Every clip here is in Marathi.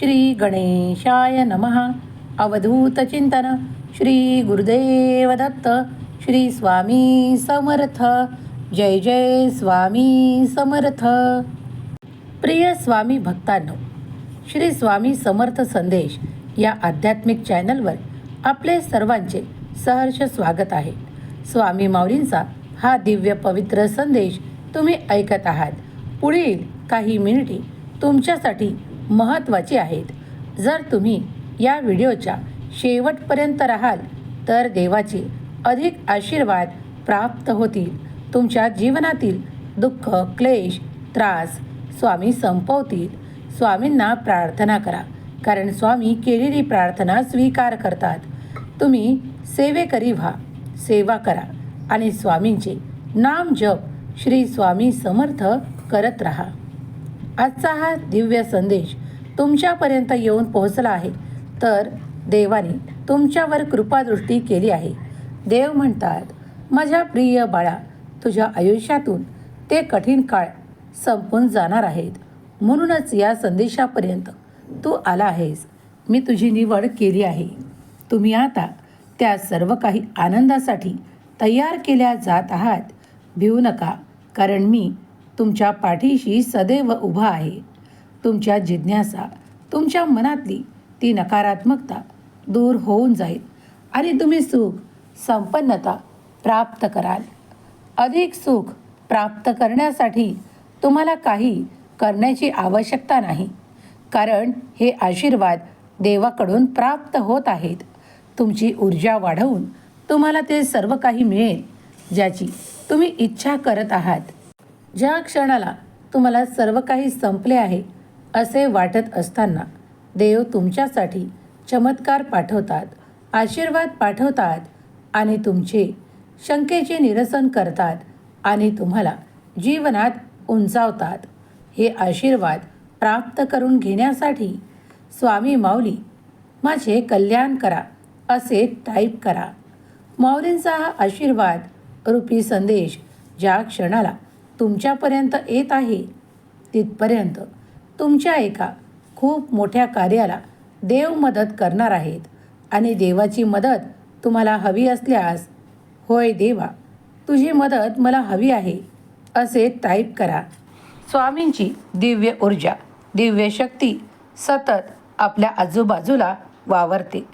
श्री गणेशाय नमः. अवधूत चिंतन. श्री गुरुदेव दत्त. श्री स्वामी समर्थ. जय जय स्वामी समर्थ. प्रिय स्वामी भक्तांनो श्री स्वामी समर्थ संदेश या आध्यात्मिक चॅनलवर आपले सर्वांचे सहर्ष स्वागत आहे. स्वामी माऊलींचा हा दिव्य पवित्र संदेश तुम्ही ऐकत आहात. पुढील काही मिनिटे तुमच्यासाठी महत्त्वाची आहेत. जर तुम्ही या व्हिडिओच्या शेवटपर्यंत राहाल तर देवाचे अधिक आशीर्वाद प्राप्त होतील. तुमच्या जीवनातील दुःख क्लेश त्रास स्वामी संपवतील. स्वामींना प्रार्थना करा कारण स्वामी केलेली प्रार्थना स्वीकार करतात. तुम्ही सेवेकरी व्हा सेवा करा आणि स्वामींचे नाम जप श्री स्वामी समर्थ करत राहा. आजचा हा दिव्य संदेश तुमच्यापर्यंत येऊन पोहोचला आहे. तर देवाने तुमच्यावर कृपादृष्टी केली आहे. देव म्हणतात माझ्या प्रिय बाळा तुझ्या आयुष्यातून ते कठीण काळ संपून जाणार आहेत. म्हणूनच या संदेशापर्यंत तू आला आहेस. मी तुझी निवड केली आहे. तुम्ही आता त्या सर्व काही आनंदासाठी तयार केल्या जात आहात. भिवू नका कारण मी तुमच्या पाठीशी सदैव उभा आहे. तुमच्या जिज्ञासा तुमच्या मनातली ती नकारात्मकता दूर होऊन जाईल आणि तुम्ही सुख संपन्नता प्राप्त कराल. अधिक सुख प्राप्त करण्यासाठी तुम्हाला काही करण्याची आवश्यकता नाही कारण हे आशीर्वाद देवाकडून प्राप्त होत आहेत. तुमची ऊर्जा वाढवून तुम्हाला ते सर्व काही मिळेल ज्याची तुम्ही इच्छा करत आहात. ज्या क्षणाला तुम्हाला सर्व काही संपले आहे असे वाटत असताना देव तुमच्यासाठी चमत्कार पाठवतात आशीर्वाद पाठवतात आणि तुमचे शंकेचे निरसन करतात आणि तुम्हाला जीवनात उंचावतात. हे आशीर्वाद प्राप्त करून घेण्यासाठी स्वामी माऊली माझे कल्याण करा असे टाईप करा. माऊलींचा हा आशीर्वाद रूपी संदेश ज्या क्षणाला तुमच्यापर्यंत येत आहे तिथपर्यंत तुमच्या एका खूप मोठ्या कार्याला देव मदत करणार आहेत आणि देवाची मदत तुम्हाला हवी असल्यास होय देवा तुझी मदत मला हवी आहे असे टाईप करा. स्वामींची दिव्य ऊर्जा दिव्य शक्ती सतत आपल्या आजूबाजूला वावरते.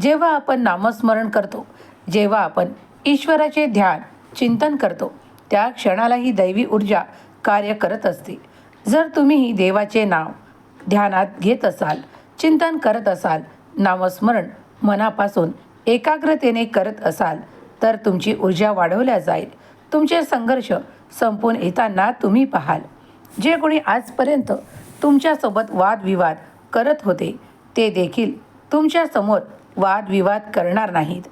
जेव्हा आपण नामस्मरण करतो जेव्हा आपण ईश्वराचे ध्यान चिंतन करतो त्या क्षणाला ही दैवी ऊर्जा कार्य करत असते. जर तुम्हीही देवाचे नाव ध्यानात घेत असाल चिंतन करत असाल नामस्मरण मनापासून एकाग्रतेने करत असाल तर तुमची ऊर्जा वाढवल्या जाईल. तुमचे संघर्ष संपून येताना तुम्ही पाहाल. जे कोणी आजपर्यंत तुमच्यासोबत वादविवाद करत होते ते देखील तुमच्यासमोर वादविवाद करणार नाहीत.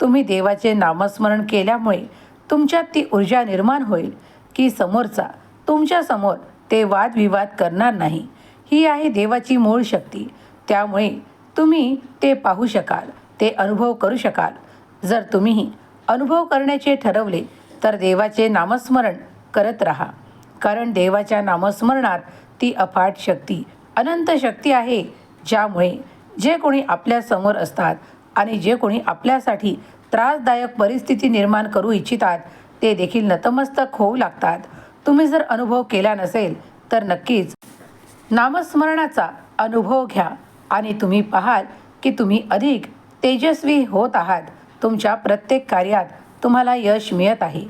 तुम्ही देवाचे नामस्मरण केल्यामुळे तुमच्यात ती ऊर्जा निर्माण होईल की समोरचा तुमच्यासमोर ते वादविवाद करणार नाही. ही आहे देवाची मूळ शक्ती. त्यामुळे तुम्ही ते पाहू शकाल ते अनुभव करू शकाल. जर तुम्हीही अनुभव करण्याचे ठरवले तर देवाचे नामस्मरण करत राहा. कारण देवाच्या नामस्मरणात ती अफाट शक्ती अनंत शक्ती आहे ज्यामुळे जे कोणी आपल्यासमोर असतात आणि जे कोणी आपल्यासाठी त्रासदायक परिस्थिती निर्माण करू इच्छितात. ते देखील नतमस्तक होऊ लागतात. तुम्ही जर अनुभव केला नसेल तर नक्कीच नामस्मरणाचा अनुभव घ्या आणि तुम्ही पाहाल की तुम्ही अधिक तेजस्वी होत आहात. तुमच्या प्रत्येक कार्यात तुम्हाला यश मिळत आहे.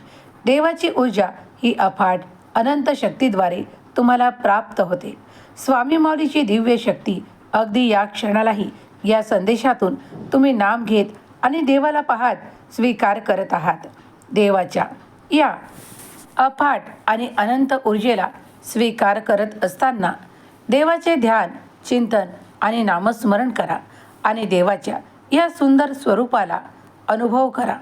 देवाची ऊर्जा ही अफाट अनंत शक्तीद्वारे तुम्हाला प्राप्त होते. स्वामी माऊलीची दिव्य शक्ती अगदी या क्षणालाही या संदेशातून तुम्ही नाम घेत आणि देवाला पाहत स्वीकार करत आहात. देवाच्या या अफाट आणि अनंत ऊर्जेला स्वीकार करत असताना देवाचे ध्यान चिंतन आणि नामस्मरण करा आणि देवाच्या या सुंदर स्वरूपाला अनुभव करा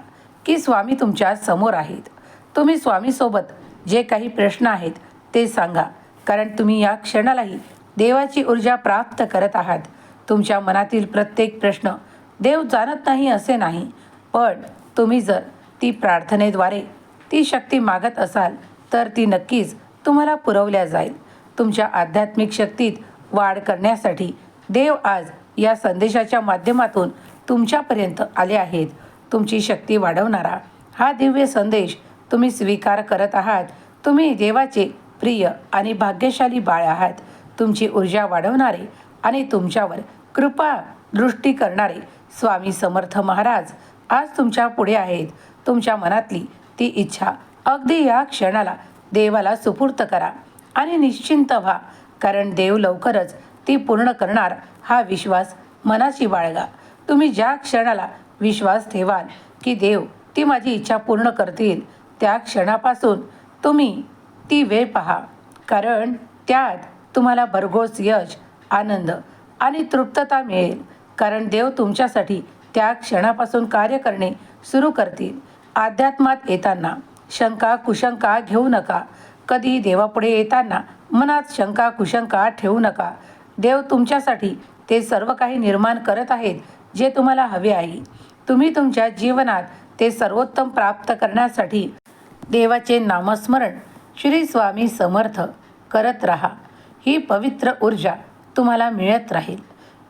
की स्वामी तुमच्यासमोर आहेत. तुम्ही स्वामीसोबत जे काही प्रश्न आहेत ते सांगा कारण तुम्ही या क्षणालाही देवाची ऊर्जा प्राप्त करत आहात. तुमच्या मनातील प्रत्येक प्रश्न देव जाणत नाही असे नाही पण तुम्ही जर ती प्रार्थनेद्वारे ती शक्ती मागत असाल तर ती नक्कीच तुम्हाला पुरवल्या जाईल. तुमच्या आध्यात्मिक शक्तीत वाढ करण्यासाठी देव आज या संदेशाच्या माध्यमातून तुमच्यापर्यंत आले आहेत. तुमची शक्ती वाढवणारा हा दिव्य संदेश तुम्ही स्वीकार करत आहात. तुम्ही देवाचे प्रिय आणि भाग्यशाली बाळ आहात. तुमची ऊर्जा वाढवणारे आणि तुमच्यावर कृपा दृष्टी करणारे स्वामी समर्थ महाराज आज तुमच्यापुढे आहेत. तुमच्या मनातली ती इच्छा अगदी या क्षणाला देवाला सुपूर्त करा आणि निश्चिंत व्हा कारण देव लवकरच ती पूर्ण करणार हा विश्वास मनाशी बाळगा. तुम्ही ज्या क्षणाला विश्वास ठेवाल की देव ती माझी इच्छा पूर्ण करतील त्या क्षणापासून तुम्ही ती वेळ पहा. कारण त्यात तुम्हाला भरघोस यश आनंद आणि तृप्तता मिळेल. कारण देव तुमच्यासाठी त्या क्षणापासून कार्य करणे सुरू करतील. अध्यात्मात येताना शंका कुशंका घेऊ नका. कधी देवापुढे येताना मनात शंका कुशंका ठेवू नका. देव तुमच्यासाठी ते सर्व काही निर्माण करत आहेत जे तुम्हाला हवे आहे. तुम्ही तुमच्या जीवनात ते सर्वोत्तम प्राप्त करण्यासाठी देवाचे नामस्मरण श्री स्वामी समर्थ करत राहा. ही पवित्र ऊर्जा तुम्हाला मिळत राहील.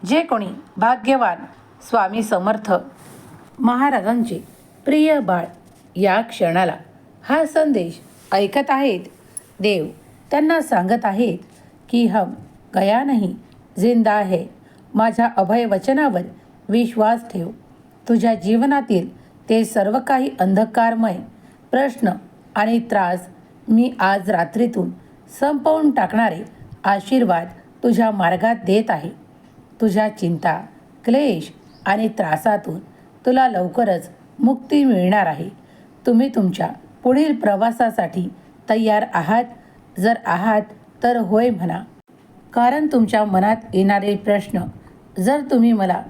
जे कोणी भाग्यवान स्वामी समर्थ महाराजांचे प्रिय बाळ या क्षणाला हा संदेश ऐकत आहेत. देव त्यांना सांगत आहेत की हम गया नाही जिंदा आहे माझ्या अभय वचनावर विश्वास ठेव. तुझ्या जीवनातील ते सर्व काही अंधकारमय प्रश्न आणि त्रास मी आज रात्रीतून संपवून टाकणारे आशीर्वाद तुझ्या मार्गात देत आहे. तुझ्या चिंता क्लेश आणि त्रासातून तुला लवकरच मुक्ती मिळणार आहे. तुम्ही तुमच्या पुढील प्रवासासाठी तयार आहात. जर आहात तर होय म्हणा. कारण तुमच्या मनात येणारे प्रश्न जर तुम्ही मला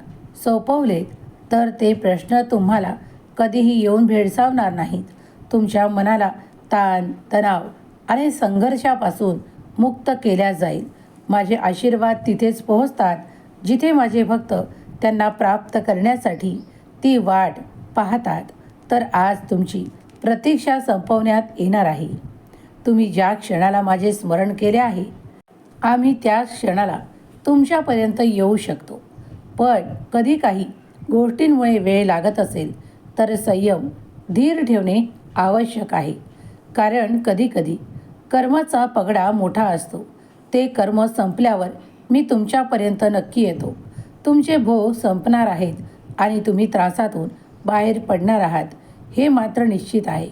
सोपवलेत तर ते प्रश्न तुम्हाला कधीही येऊन भेडसावणार नाहीत. तुमच्या मनाला ताण तणाव आणि संघर्षापासून मुक्त केल्या जाईल. माझे आशीर्वाद तिथेच पोहोचतात. जिथे माझे भक्त त्यांना प्राप्त करण्यासाठी ती वाट पाहतात तर आज तुमची प्रतीक्षा संपवण्यात येणार आहे. तुम्ही ज्या क्षणाला माझे स्मरण केले आहे आम्ही त्या क्षणाला तुमच्यापर्यंत येऊ शकतो. पण कधी काही गोष्टींमुळे वेळ लागत असेल तर संयम धीर ठेवणे आवश्यक आहे. कारण कधीकधी कर्माचा पगडा मोठा असतो. ते कर्म संपल्यावर मी तुमच्यापर्यंत नक्की येतो. तुमचे भोग संपणार आहेत आणि तुम्ही त्रासातून बाहेर पडणार आहात हे मात्र निश्चित आहे.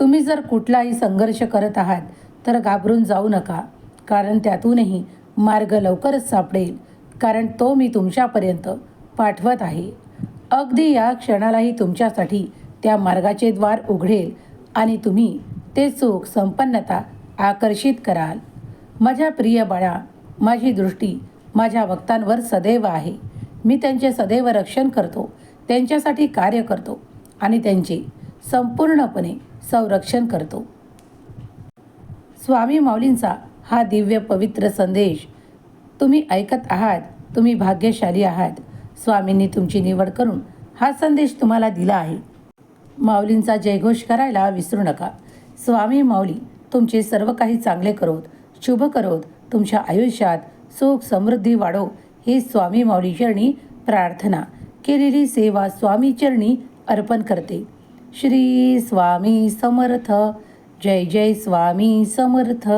तुम्ही जर कुठलाही संघर्ष करत आहात तर घाबरून जाऊ नका कारण त्यातूनही मार्ग लवकरच सापडेल कारण तो मी तुमच्यापर्यंत पाठवत आहे. अगदी या क्षणालाही तुमच्यासाठी त्या मार्गाचे द्वार उघडेल आणि तुम्ही ते सुख संपन्नता आकर्षित कराल. माझ्या प्रिय बाळा माझी दृष्टी माझ्या भक्तांवर सदैव आहे. मी त्यांचे सदैव रक्षण करतो त्यांच्यासाठी कार्य करतो आणि त्यांचे संपूर्णपणे संरक्षण करतो. स्वामी माऊलींचा हा दिव्य पवित्र संदेश तुम्ही ऐकत आहात तुम्ही भाग्यशाली आहात. स्वामींनी तुमची निवड करून हा संदेश तुम्हाला दिला आहे. माऊलींचा जयघोष करायला विसरू नका. स्वामी माऊली तुमचे सर्व काही चांगले करोत शुभ करोत तुमच्या आयुष्यात सुख समृद्धी वाढो ही स्वामी माऊली चरणी प्रार्थना. केलेली सेवा स्वामी चरणी अर्पण करते. श्री स्वामी समर्थ. जय जय स्वामी समर्थ.